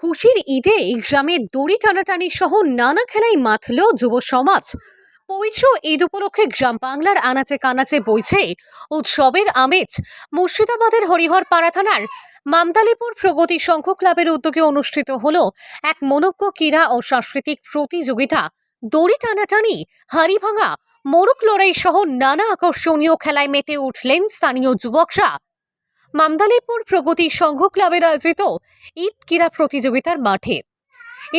খুশির ঈদে গ্রামে দড়ি টানাটানি সহ নানা খেলায় মাতল যুব সমাজ। পবিত্র ঈদ উপলক্ষে গ্রাম বাংলার আনাচে কানাচে বইছে উৎসবের আমেজ। মুর্শিদাবাদের হরিহর পাড়া থানার মামতালিপুর প্রগতি সংঘ ক্লাবের উদ্যোগে অনুষ্ঠিত হল এক মনজ্ঞ ক্রীড়া ও সাংস্কৃতিক প্রতিযোগিতা। দড়ি টানাটানি, হাড়ি ভাঙা, মোরগ লড়াই সহ নানা আকর্ষণীয় খেলায় মেতে উঠলেন স্থানীয় যুবকরা। মামদালিপুর প্রগতি সংঘ ক্লাবের আয়োজিত ঈদ ক্রীড়া প্রতিযোগিতার মাঠে।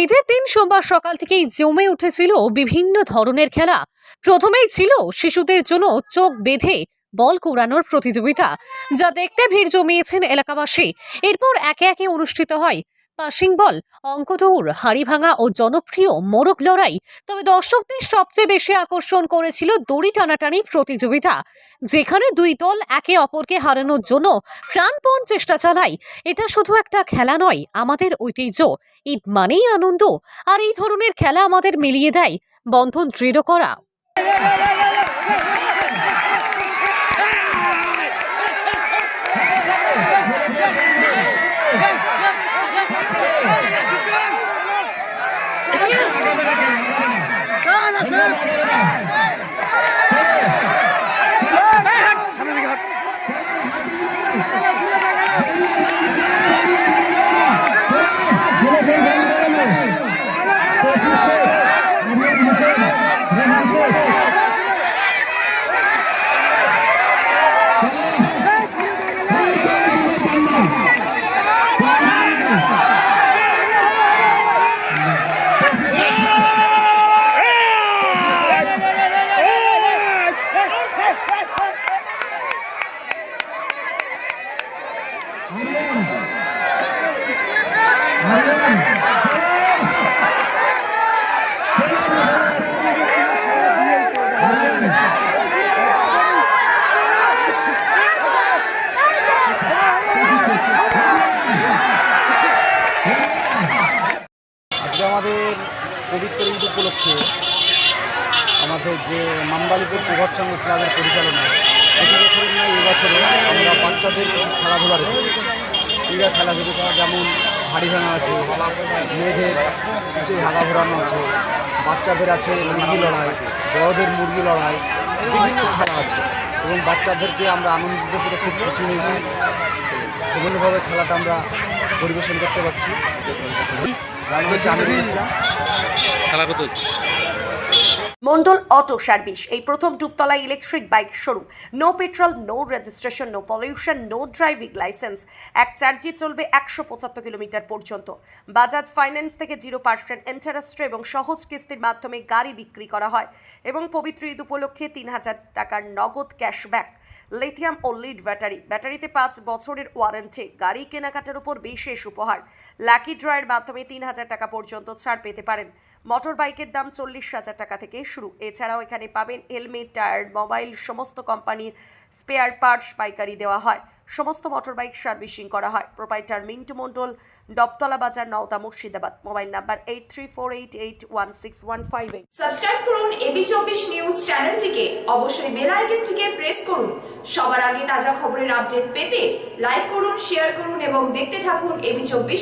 ঈদের দিন সোমবার সকাল থেকেই জমে উঠেছিল বিভিন্ন ধরনের খেলা। প্রথমেই ছিল শিশুদের জন্য চোখ বেঁধে বল কুড়ানোর প্রতিযোগিতা, যা দেখতে ভিড় জমিয়েছেন এলাকাবাসী। এরপর একে একে অনুষ্ঠিত হয় পাসিং বল অঙ্ক দৌড় হাড়ি ভাঙা ও জনপ্রিয় মোরগ লড়াই। তবে দর্শকদের সবচেয়ে বেশি আকর্ষণ করেছিল দড়ি টানাটানি প্রতিযোগিতা, যেখানে দুই দল একে অপরকে হারানোর জন্য প্রাণপণ চেষ্টা চালায়। এটা শুধু একটা খেলা নয়, আমাদের ঐতিহ্য। ঈদ মানেই আনন্দ, আর এই ধরনের খেলা আমাদের মিলিয়ে দেয়। বন্ধন দৃঢ় করা। আজকে পবিত্র ঈদ উপলক্ষে আমাদের যে মামবালিপুর প্রভাত সংঘ ক্লাবের পরিচালনা প্রতি বছরের নয় এবছরে আমরা বাচ্চাদের খেলাধুলা রেখেছি ক্রীড়া খেলাধুলা যেমন হাড়ি ভাঙা আছে, মেয়েদের সূচে হাগা ঘোরানো আছে, বাচ্চাদের আছে মুরগি লড়াই, বড়দের মুরগি লড়াই, বিভিন্ন খেলা আছে এবং বাচ্চাদেরকে আমরা আনন্দিত করে খুব খুশি হয়েছি। বিভিন্নভাবে খেলাটা আমরা পরিবেশন করতে পারছি। খেলা কত মন্ডল অটো সার্ভিস এই প্রথম Dubtala electric bike showroom. No petrol no registration no pollution no driving licence এক চার্জে চলবে একশো পঁচাত্তর কিলোমিটার পর্যন্ত। বাজাজ ফাইন্যান্স থেকে জিরো পার্সেন্ট ইন্টারেস্টে এবং সহজ কিস্তির মাধ্যমে গাড়ি বিক্রি করা হয়। এবং পবিত্র ঈদ উপলক্ষে তিন হাজার টাকার নগদ ক্যাশব্যাক। লিথিয়াম ও লিড ব্যাটারি ব্যাটারিতে পাঁচ বছরের ওয়ারেন্টি গাড়ি কেনাকাটার উপর বিশেষ উপহার। লাকি ড্রয়ের মাধ্যমে তিন হাজার টাকা পর্যন্ত ছাড় পেতে পারেন। মোটর বাইকের দাম চল্লিশ হাজার টাকা থেকে শুরু। এছাড়াও এখানে পাবেন হেলমেট টায়ার মোবাইল সমস্ত কোম্পানির স্পেয়ার পার্টস পাইকারি দেওয়া হয়। সমস্ত মোটর বাইক সার্ভিসিং করা হয়। প্রোপাইটার মিন্টু মণ্ডল ডপতলা বাজার Naota Murshidabad. Mobile number eight three four eight eight one six one five eight subscribe করুন এবি চব্বিশ নিউজ চ্যানেলটিকে। অবশ্যই বেল আইকনটিকে প্রেস করুন। সবার আগে তাজা খবরের আপডেট পেতে লাইক করুন শেয়ার করুন এবং দেখতে থাকুন এবি চব্বিশ